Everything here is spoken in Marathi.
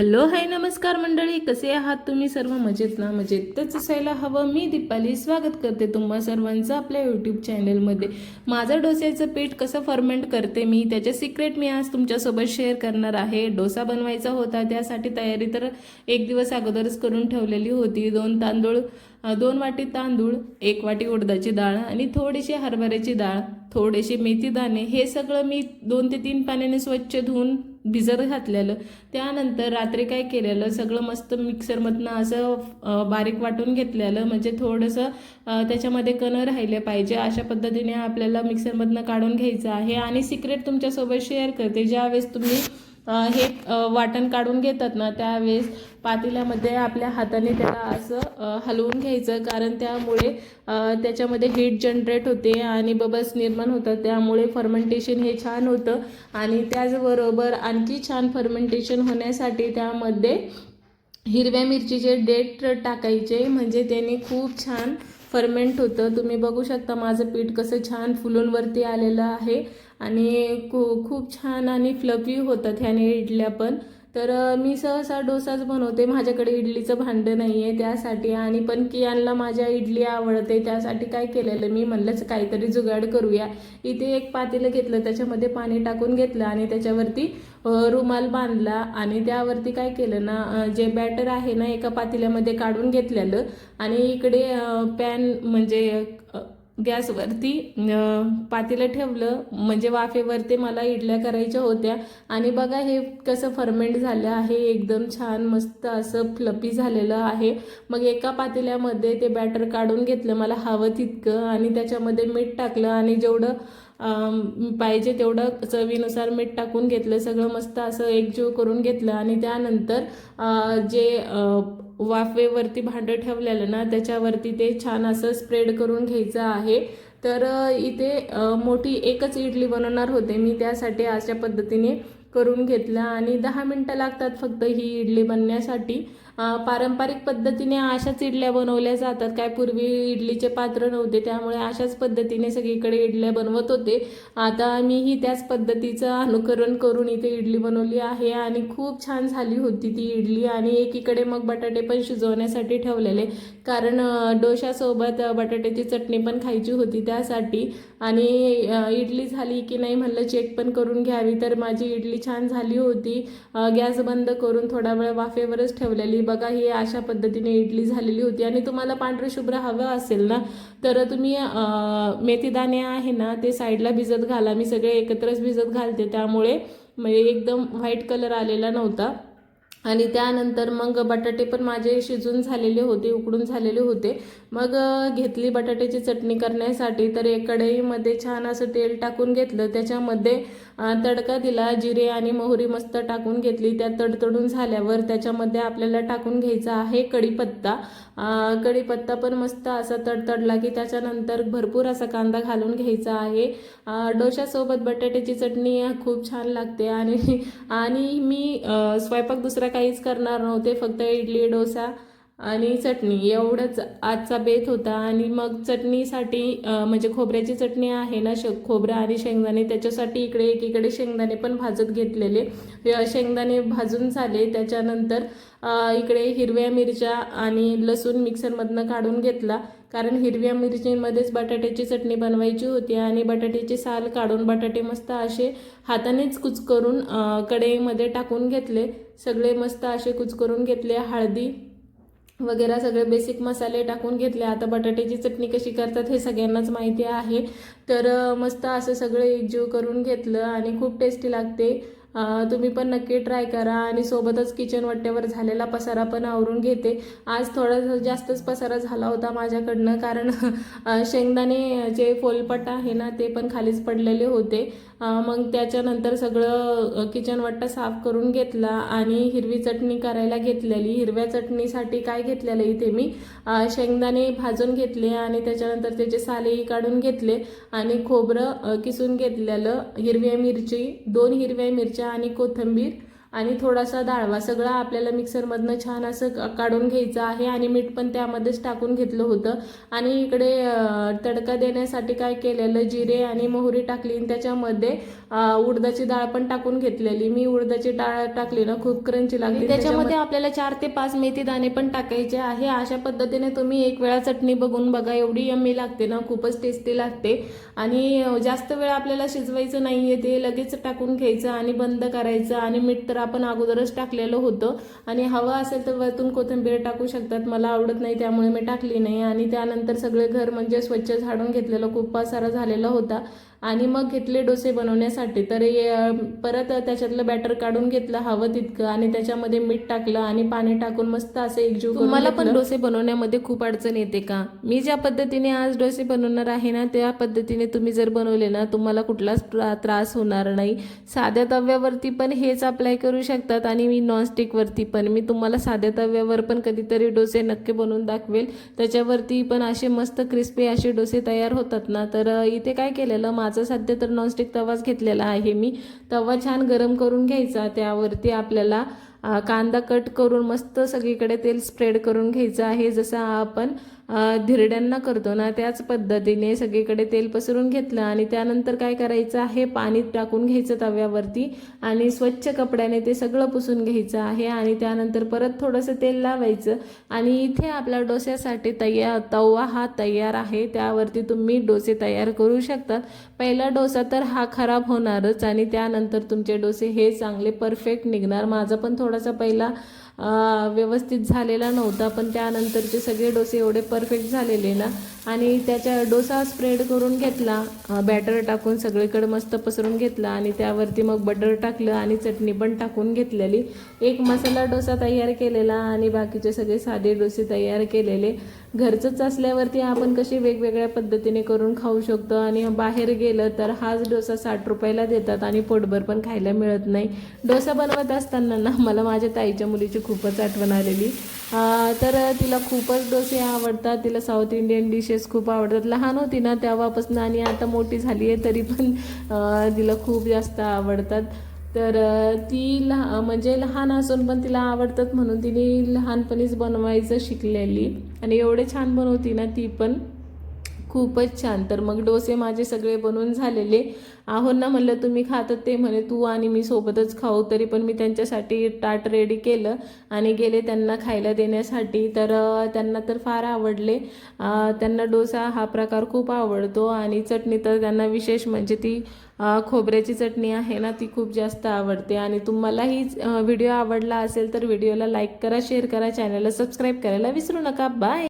हॅलो हाय नमस्कार मंडळी. कसे आहात तुम्ही? सर्व मजेत ना? मजेतच असायला हवं. मी दीपाली स्वागत करते तुम्हा सर्वांचं आपल्या यूट्यूब चॅनलमध्ये माझं डोस्याचं पीठ कसं फर्मेंट करते मी त्याचे सिक्रेट मी आज तुमच्यासोबत शेअर करणार आहे. डोसा बनवायचा होता त्यासाठी तयारी तर एक दिवस अगोदरच करून ठेवलेली होती. दोन तांदूळ दोन वाटी तांदूळ एक वाटी उडदाची डाळ आणि थोडीशी हरभऱ्याची डाळ थोडेसे मेथी दाणे हे सगळं मी दोन ते तीन पाण्याने स्वच्छ धुवून भिजत घातलेलं. त्यानंतर रात्री काय केलेलं सगळं मस्त मिक्सरमधनं असं बारीक वाटून घेतलेलं. म्हणजे थोडंसं त्याच्यामध्ये कणं राहिले पाहिजे. अशा पद्धतीने आपल्याला मिक्सरमधनं काढून घ्यायचं आहे. आणि सिक्रेट तुमच्यासोबत शेअर करते. ज्यावेळेस तुम्ही हे वाटण काढून घेतात ना त्यावेळेस पातेल्यामध्ये आपल्या हाताने त्याला असं हलवून घ्यायचं. कारण त्यामुळे त्याच्यामध्ये हीट जनरेट होते आणि बबल्स निर्माण होतात. त्यामुळे फर्मेंटेशन हे छान होतं. आणि त्याचबरोबर आणखी छान फर्मेंटेशन होण्यासाठी त्यामध्ये हिरव्या मिरचीचे डेट टाकायचे. म्हणजे त्याने खूप छान फर्मेंट होतं. तुम्ही बघू शकता माझं पीठ कसं छान फुलून वरती आलेलं आहे. आणि खू खूप छान आणि फ्लफी होतात ह्याने इडल्या पण. तर मी सहसा डोसाच बनवते. माझ्याकडे इडलीचं भांडं नाही आहे त्यासाठी. आणि पण कियानला माझ्या इडली आवडते त्यासाठी काय केलेलं? मी म्हणलंच काहीतरी जुगाड करूया. इथे एक पातेलं घेतलं त्याच्यामध्ये पाणी टाकून घेतलं आणि त्याच्यावरती रुमाल बांधला. आणि त्यावरती काय केलं ना जे बॅटर आहे ना एका पातेल्यामध्ये काढून घेतलेलं. आणि इकडे पॅन म्हणजे गॅसवरती पातेलं ठेवलं. म्हणजे वाफेवरती मला इडल्या करायच्या होत्या. आणि बघा हे कसं फर्मेंट झालं आहे. एकदम छान मस्त असं फ्लपी झालेलं आहे. मग एका पातेल्यामध्ये ते बॅटर काढून घेतलं. मला हवं तितकं. आणि त्याच्यामध्ये मीठ टाकलं. आणि जेवढं पाहिजे तेवढं चवीनुसार मीठ टाकून घेतलं. सगळं मस्त असं एकजीव करून घेतलं. आणि त्यानंतर जे वाफेवरती भांडं ठेवलेलं ना त्याच्यावरती ते छान असं स्प्रेड करून घ्यायचं आहे. तर इथे मोठी एकच इडली बनवणार होते. मी त्यासाठी अशा पद्धतीने करून घेतलं आणि दहा मिनटं लागतात फक्त ही इडली बनण्यासाठी. पारंपरिक पद्धतीने अशाच इडल्या बनवल्या जातात. काय पूर्वी इडलीचे पात्र नव्हते त्यामुळे अशाच पद्धतीने सगळीकडे इडल्या बनवत होते. आता मीही त्याच पद्धतीचं अनुकरण करून इथे इडली बनवली आहे आणि खूप छान झाली होती ती इडली आणि एकीकडे मग बटाटे पण शिजवण्यासाठी ठेवलेले. कारण डोशासोबत बटाट्याची चटणी पण खायची होती त्यासाठी आणि इडली झाली की नाही म्हणलं चेक पण करून घ्यावी. तर माझी इडली छान झाली होती. गॅस बंद करून थोडा वेळ वाफेवरच ठेवलेली. बघा ही अशा पद्धतीने इडली झालेली होती. आणि तुम्हाला पांढरे शुभ्र हवं असेल ना तर तुम्ही मेथीदाणे आहे ना ते साईडला भिजत घाला. मी सगळे एकत्रच भिजत घालते. त्यामुळे म्हणजे एकदम व्हाईट कलर आलेला नव्हता. आणि त्यानंतर मग बटाटे पण माझे शिजून झालेले होते उकडून झालेले होते. मग घेतली बटाट्याची चटणी करण्यासाठी तर एक कढईमध्ये छान असं तेल टाकून घेतलं. त्याच्यामध्ये तडका दिला जिरे आणि मोहरी मस्त टाकून घेतली. त्या तडतडून झाल्यावर त्याच्यामध्ये आपल्याला टाकून घ्यायचा आहे कढीपत्ता. कढीपत्ता पण मस्त असा तडतडला की त्याच्यानंतर भरपूर असा कांदा घालून घ्यायचा आहे. डोशासोबत बटाट्याची चटणी खूप छान लागते. आणि आणि मी स्वयंपाक दुसरा काहीच करणार नव्हते. फक्त इडली डोसा आणि चटणी. एवढंच. आजचा बेत होता आणि मग चटणीसाठी म्हणजे खोबऱ्याची चटणी आहे ना श खोबरं आणि शेंगदाणे त्याच्यासाठी इकडे एकीकडे शेंगदाणे पण भाजत घेतलेले. शेंगदाणे भाजून झाले. त्याच्यानंतर इकडे हिरव्या मिरच्या आणि लसूण मिक्सरमधनं काढून घेतला. कारण हिरव्या मिरचीमध्येच बटाट्याची चटणी बनवायची होती आणि बटाट्याची साल काढून बटाटे मस्त असे हातानेच कुच करून कढईमध्ये टाकून घेतले. सगळे मस्त असे कुच करून घेतले. हळदी वगैरे सगळे बेसिक मसाले टाकून घेतले. आता बटाट्याची चटणी कशी करतात हे सगळ्यांनाच माहिती आहे. तर मस्त असं सगळं एकजीव करून घेतलं आणि खूप टेस्टी लागते. तुम्ही पण नक्की ट्राय करा आणि सोबतच किचन वट्टेवर झालेला पसारा पण आवरून घेते. आज थोडा जास्तच पसारा झाला होता माझ्याकडनं कारण शेंगदाणे जे फोलपट आहे ना ते पण खालीच पडलेले होते. मग त्याच्यानंतर सगळं किचन वट्टा साफ करून घेतला आणि हिरवी चटणी करायला घेतलेली. हिरव्या चटणीसाठी काय घेतलेलं इथे मी? शेंगदाणे भाजून घेतले आणि त्याच्यानंतर त्याचे सालेही काढून घेतले आणि खोबरं किसून घेतलेलं हिरव्या मिरची दोन हिरव्या मिरच्या मिरच्या आणि कोथिंबीर आणि थोडासा डाळवा सगळं आपल्याला मिक्सरमधनं छान असं काढून घ्यायचं आहे आणि मीठ पण त्यामध्येच टाकून घेतलं होतं. आणि इकडे तडका देण्यासाठी काय केलेलं जिरे आणि मोहरी टाकली आणि त्याच्यामध्ये उडदाची डाळ पण टाकून घेतलेली. मी उडदाची डाळ टाकली ना खूप क्रंची लागली. त्याच्यामध्ये आपल्याला चार ते पाच मेथी दाणे पण टाकायचे आहे. अशा पद्धतीने तुम्ही एक वेळा चटणी बघून बघा. एवढी यम्मी लागते ना खूपच टेस्टी लागते. आणि जास्त वेळ आपल्याला शिजवायचं नाहीये ते लगेच टाकून घ्यायचं आणि बंद करायचं आणि मीठ तर आपण अगोदरच टाकलेलं होतं. आणि हवं असेल तर वरतून कोथिंबीर टाकू शकतात. मला आवडत नाही त्यामुळे मी टाकली नाही. आणि त्यानंतर सगळे घर म्हणजे स्वच्छ झाडून घेतलेलं खूप सारा झालेला होता. आणि मग घेतले डोसे बनवण्यासाठी. तर परत त्याच्यातलं बॅटर काढून घेतलं हवं तितकं. आणि त्याच्यामध्ये मीठ टाकलं आणि पाणी टाकून मस्त असं एकजीव करून तुम्हाला पण डोसे बनवण्यामध्ये खूप अडचण येते का? मी ज्या पद्धतीने आज डोसे बनवणार आहे ना त्या पद्धतीने तुम्ही जर बनवले ना तुम्हाला कुठलाच त्रा- त्रास होणार नाही. साध्या तव्यावरती पण हेच अप्लाय करू शकतात आणि मी नॉनस्टिकवरती पण मी तुम्हाला साध्या तव्यावर पण कधीतरी डोसे नक्की बनवून दाखवेल. त्याच्यावरती पण असे मस्त क्रिस्पी असे डोसे तयार होतात ना तर इथे काय केलेलं माझं सध्या तर नॉनस्टिक तवाच घेतलेला आहे मी. तवा छान गरम करून घ्यायचा त्यावरती आपल्याला कांदा कट करून मस्त सगळीकडे तेल स्प्रेड करून घ्यायचं आहे जसं आपण धिरड्यांना करतो ना त्याच पद्धतीने सगळीकडे तेल पसरून घेतलं आणि त्यानंतर काय करायचं आहे? पाणी टाकून घ्यायचं तव्यावरती आणि स्वच्छ कपड्याने ते सगळं पुसून घ्यायचं आहे आणि त्यानंतर परत थोडंसं तेल लावायचं आणि इथे आपल्या डोस्यासाठी तयार तवा हा तयार आहे. त्यावरती तुम्ही डोसे तयार करू शकतात. पहिला डोसा तर हा खराब होणारच आणि त्यानंतर तुमचे डोसे हे चांगले परफेक्ट निघणार. माझा पण थोडासा पहिला व्यवस्थित झालेला नव्हता पण त्यानंतरचे सगळे डोसे एवढे परफेक्ट झालेले ना आणि त्याच्या डोसा स्प्रेड करून घेतला बॅटर टाकून सगळीकडे मस्त पसरून घेतला आणि त्यावरती मग बटर टाकलं आणि चटणी पण टाकून घेतलेली. एक मसाला डोसा तयार केलेला आणि बाकीचे सगळे साधे डोसे तयार केलेले. घरचंच असल्यावरती आपण कशी वेगवेगळ्या पद्धतीने करून खाऊ शकतो आणि बाहेर गेलं तर हाच डोसा साठ रुपयाला देतात आणि पोटभर पण खायला मिळत नाही. डोसा बनवत असताना ना मला माझ्या ताईच्या मुलीची खूपच आठवण आलेली. तर तिला खूपच डोसे आवडतात. तिला साऊथ इंडियन डिश डिशेस खूप आवडतात. लहान होती ना तेव्हापासून आणि आता मोठी झाली आहे तरी पण तिला खूप जास्त आवडतात. तर ती लहा म्हणजे लहान असून पण तिला आवडतात म्हणून तिने लहानपणीच बनवायचं शिकलेली. आणि एवढे छान बनवती ना ती पण. खूपच छान. तर मग डोसे माझे सगळे बनवून झालेले. आहो ना म्हणलं तुम्ही खातात ते म्हणे तू आणि मी सोबतच खाऊ तरी पण मी त्यांच्यासाठी ताट रेडी केलं आणि गेले त्यांना खायला देण्यासाठी. तर त्यांना तर फार आवडले. त्यांना डोसा हा प्रकार खूप आवडतो आणि चटणी तर त्यांना विशेष म्हणजे ती खोबऱ्याची चटणी आहे ना ती खूप जास्त आवडते. आणि तुम्हालाही व्हिडिओ आवडला असेल तर व्हिडिओला लाईक करा शेअर करा चॅनलला सबस्क्राईब करायला विसरू नका. बाय